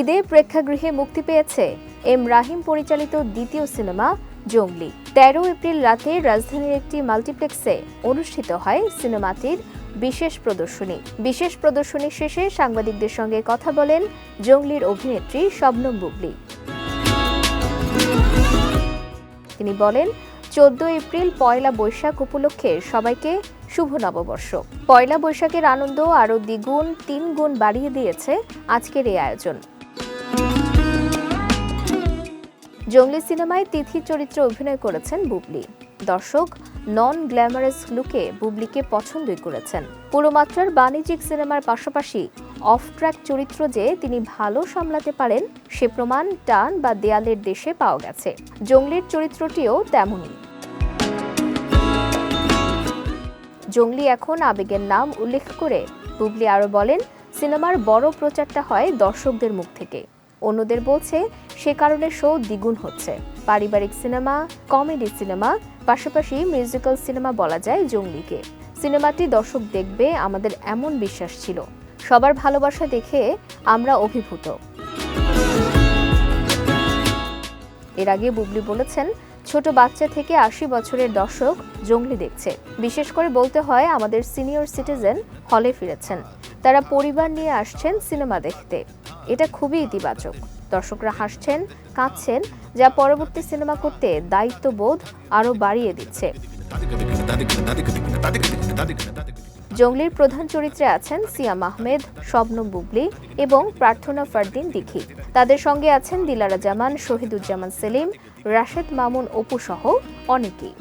ঈদে প্রেক্ষাগৃহে মুক্তি পেয়েছে এম রাহিম পরিচালিত দ্বিতীয় সিনেমা, জঙ্গলি। তেরো এপ্রিল রাতে রাজধানীর একটি মাল্টিপ্লেক্সে অনুষ্ঠিত হয় সিনেমাটির বিশেষ প্রদর্শনী। বিশেষ প্রদর্শনী শেষে সাংবাদিকদের সঙ্গে কথা বলেন জঙ্গলির অভিনেত্রী শবনম বুবলি। তিনি বলেন, চোদ্দ এপ্রিল পয়লা বৈশাখ উপলক্ষে সবাইকে শুভ নববর্ষ। পয়লা বৈশাখের আনন্দ আরও দ্বিগুণ তিন গুণ বাড়িয়ে দিয়েছে আজকের এই আয়োজন। জঙ্গলি সিনেমায় তিথি চরিত্রে অভিনয় করেছেন বুবলি। দর্শক নন গ্ল্যামারাস লুকে বুবলিকে পছন্দই করেছেন। পুরোমাত্রার বাণিজ্যিক সিনেমার পাশাপাশি অফ ট্র্যাক চরিত্র যে তিনি ভালো সামলাতে পারেন, সে প্রমাণ টান বা দেয়ালের দেশে পাওয়া গেছে। জঙ্গলির চরিত্রটিও তেমনই। জঙ্গলি এখন আবেগের নাম উল্লেখ করে বুবলি আরও বলেন, সিনেমার বড় প্রচারটা হয় দর্শকদের মুখ থেকে। অন্যদের বলছে, সে কারণে শো দ্বিগুণ হচ্ছে। পারিবারিক সিনেমা, কমেডি সিনেমা, পাশাপাশি মিউজিক্যাল সিনেমা বলা যায় জঙ্গলিকে। সিনেমাটি দর্শক দেখবে আমাদের এমন বিশ্বাস ছিল। সবার ভালোবাসা দেখে আমরা অভিভূত। এর আগে বুবলি বলেছেন, ছোট বাচ্চা থেকে আশি বছরের দর্শক জঙ্গলি দেখছে। বিশেষ করে বলতে হয়, আমাদের সিনিয়র সিটিজেন হলে ফিরেছেন। তারা পরিবার নিয়ে আসছেন সিনেমা দেখতে। এটা খুবই ইতিবাচক। দর্শকরা হাসছেন, কাঁদছেন, যা পরবর্তী সিনেমা করতে দায়িত্ববোধ আরও বাড়িয়ে দিচ্ছে। জঙ্গলির প্রধান চরিত্রে আছেন সিয়াম আহমেদ শবনম বুবলি এবং প্রার্থনা ফারদিন দিঘি তাদের সঙ্গে আছেন দিলারা জামান শহীদুজ্জামান সেলিম, রাশেদ মামুন অপু সহ অনেকেই।